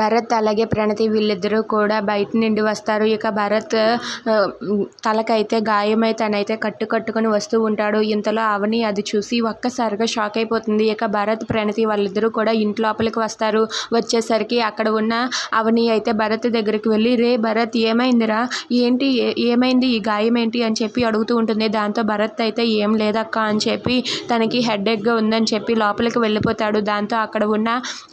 భరత్ అలాగే ప్రణతి వీళ్ళిద్దరూ కూడా బయట నుండి వస్తారు. ఇక భరత్ తలకైతే గాయమై తనైతే కట్టు కట్టుకొని వస్తూ ఉంటాడు. ఇంతలో అవని అది చూసి ఒక్కసారిగా షాక్ అయిపోతుంది. ఇక భరత్ ప్రణతి వాళ్ళిద్దరూ కూడా ఇంటి లోపలికి వస్తారు. వచ్చేసరికి అక్కడ ఉన్న అవని అయితే భరత్ దగ్గరికి వెళ్ళి రే భరత్ ఏమైందిరా? ఏంటి? ఏమైంది? ఈ గాయం ఏంటి అని చెప్పి అడుగుతూ ఉంటుంది. దాంతో భరత్ అయితే ఏం లేదక్క అని చెప్పి తనకి హెడేక్గా ఉందని చెప్పి లోపలికి వెళ్ళిపోతాడు. దాంతో అక్కడ ఉన్న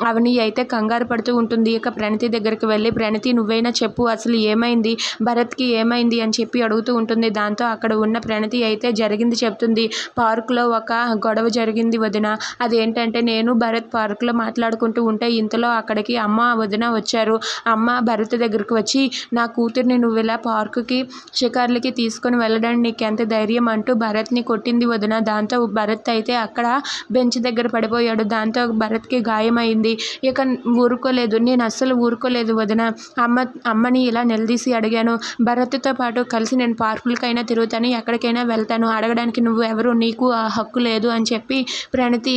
అవని అయితే కంగారు పడుతూ ఉంటుంది. ఇక ప్రణతి దగ్గరికి వెళ్ళి ప్రణతి నువ్వైనా చెప్పు అసలు ఏమైంది? భరత్కి ఏమైంది? అని చెప్పి అడుగుతూ ఉంటుంది. దాంతో అక్కడ ఉన్న ప్రణతి అయితే జరిగింది చెప్తుంది. పార్కులో ఒక గొడవ జరిగింది వదిన. అదేంటంటే నేను భరత్ పార్కులో మాట్లాడుకుంటూ ఉంటే ఇంతలో అక్కడికి అమ్మ వదిన వచ్చారు. అమ్మ భరత్ దగ్గరికి వచ్చి నా కూతుర్ని నువ్వు ఇలా పార్కుకి షికార్లకి తీసుకొని వెళ్ళడానికి నీకు ఎంత ధైర్యం? అంటూ భరత్ని కొట్టింది వదిన. దాంతో భరత్ అయితే అక్కడ బెంచ్ దగ్గర పడిపోయాడు. దాంతో భరత్కి గాయమైంది. ఇక ఊరుకోలేదు. నేను అస్సలు ఊరుకోలేదు వదిన. అమ్మ అమ్మని ఇలా నిలదీసి అడిగాను. భరత్తో పాటు కలిసి నేను పార్కులకైనా తిరుగుతాను ఎక్కడికైనా వెళ్తాను. అడగడానికి నువ్వు ఎవరు నీకు ఆ హక్కు లేదు అని చెప్పి ప్రణతి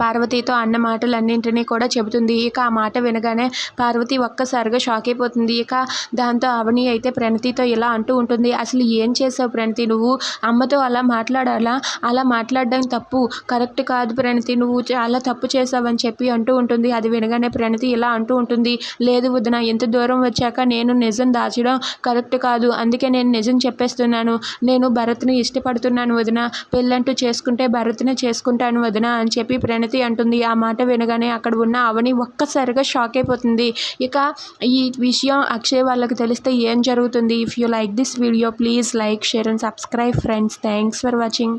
పార్వతితో అన్న మాటలన్నింటినీ కూడా చెబుతుంది. ఇక ఆ మాట వినగానే పార్వతి ఒక్కసారిగా షాక్ అయిపోతుంది. ఇక దాంతో అవని అయితే ప్రణతితో ఇలా అంటూ ఉంటుంది. అసలు ఏం చేసావు ప్రణతి? నువ్వు అమ్మతో అలా మాట్లాడాలా? అలా మాట్లాడడం తప్పు. కరెక్ట్ కాదు ప్రణతి. నువ్వు చాలా తప్పు చేసావని చెప్పి అంటూ ఉంటుంది. అది వినగానే ప్రణతి ఇలా అంటూ ఉంటుంది. లేదు వదిన ఎంత దూరం వచ్చాక నేను నిజం దాచడం కరెక్ట్ కాదు. అందుకే నేను నిజం చెప్పేస్తున్నాను. నేను భరత్ని ఇష్టపడుతున్నాను వదిన. పెళ్ళంటూ చేసుకుంటే భరత్నే చేసుకుంటాను వదిన అని చెప్పి చెప్పి ప్రణతి అంటుంది. ఆ మాట వినగానే అక్కడ ఉన్న అవని ఒక్కసారిగా షాక్ అయిపోతుంది. ఇక ఈ విషయం అక్షయ్ వాళ్ళకి తెలిస్తే ఏం జరుగుతుంది? If you like this video please like share and subscribe friends thanks for watching